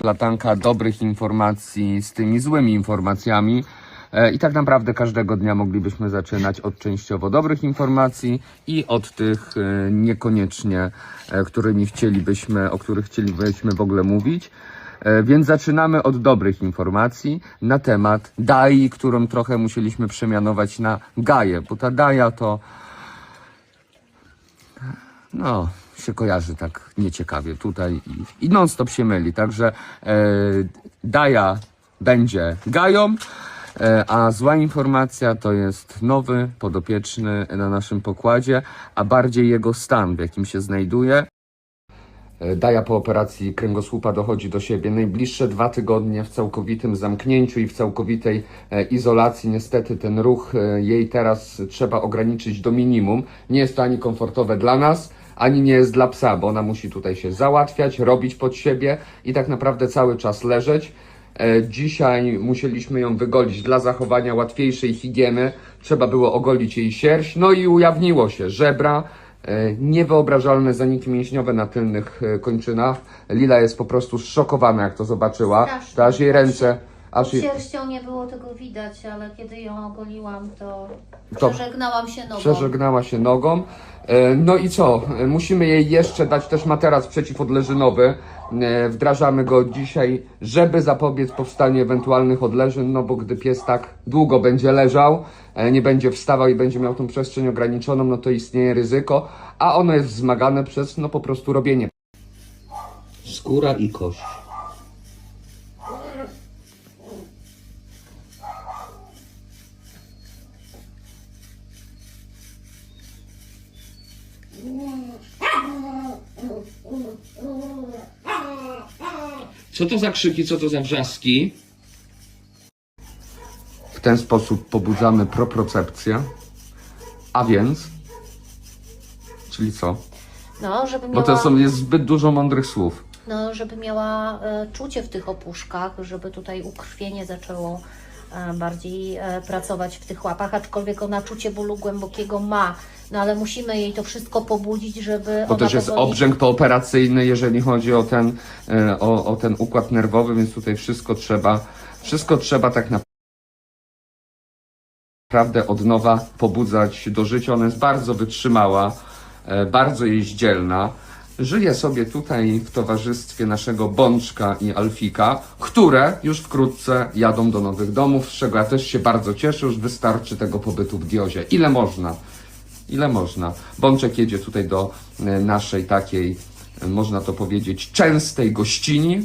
Platanka dobrych informacji z tymi złymi informacjami. E, I tak naprawdę każdego dnia moglibyśmy zaczynać od częściowo dobrych informacji i od tych e, niekoniecznie, e, którymi chcielibyśmy, o których chcielibyśmy w ogóle mówić. Więc zaczynamy od dobrych informacji na temat DAI, którą trochę musieliśmy przemianować na Gaję, bo ta Daja to no, się kojarzy tak nieciekawie tutaj i, i non-stop się myli. Także e, Daja będzie Gają, e, a zła informacja to jest nowy podopieczny na naszym pokładzie, a bardziej jego stan, w jakim się znajduje. E, Daja po operacji kręgosłupa dochodzi do siebie. Najbliższe dwa tygodnie w całkowitym zamknięciu i w całkowitej e, izolacji. Niestety ten ruch e, jej teraz trzeba ograniczyć do minimum. Nie jest to ani komfortowe dla nas, ani nie jest dla psa, bo ona musi tutaj się załatwiać, robić pod siebie i tak naprawdę cały czas leżeć. E, Dzisiaj musieliśmy ją wygolić dla zachowania łatwiejszej higieny. Trzeba było ogolić jej sierść, no i ujawniło się żebra, e, niewyobrażalne zaniki mięśniowe na tylnych e, kończynach. Lila jest po prostu zszokowana, jak to zobaczyła. Strasznie. Jej ręce, aż sierścią nie było tego widać, ale kiedy ją ogoliłam, to, To- przeżegnałam się nogą. przeżegnała się nogą. E, No i co? E, Musimy jej jeszcze dać też materac przeciwodleżynowy. E, Wdrażamy go dzisiaj, żeby zapobiec powstaniu ewentualnych odleżyn, no bo gdy pies tak długo będzie leżał, nie będzie wstawał i będzie miał tą przestrzeń ograniczoną, no to istnieje ryzyko, a ono jest wzmagane przez no po prostu robienie. Skóra i kość. Co to za krzyki, co to za wrzaski? W ten sposób pobudzamy propriocepcję. A więc, czyli co? No, żeby Bo miała, to są, jest zbyt dużo mądrych słów. no, żeby miała e, czucie w tych opuszkach, żeby tutaj ukrwienie zaczęło bardziej e, pracować w tych łapach, aczkolwiek ona czucie bólu głębokiego ma. No ale musimy jej to wszystko pobudzić, żeby Bo też jest powoli- obrzęk pooperacyjny, jeżeli chodzi o ten, e, o, o ten układ nerwowy, więc tutaj wszystko trzeba, wszystko trzeba tak naprawdę od nowa pobudzać do życia. Ona jest bardzo wytrzymała, e, bardzo jeździelna. Żyje sobie tutaj w towarzystwie naszego Bączka i Alfika, które już wkrótce jadą do nowych domów, z czego ja też się bardzo cieszę, już wystarczy tego pobytu w Diozie. Ile można? Ile można? Bączek jedzie tutaj do e, naszej takiej, e, można to powiedzieć, częstej gościni,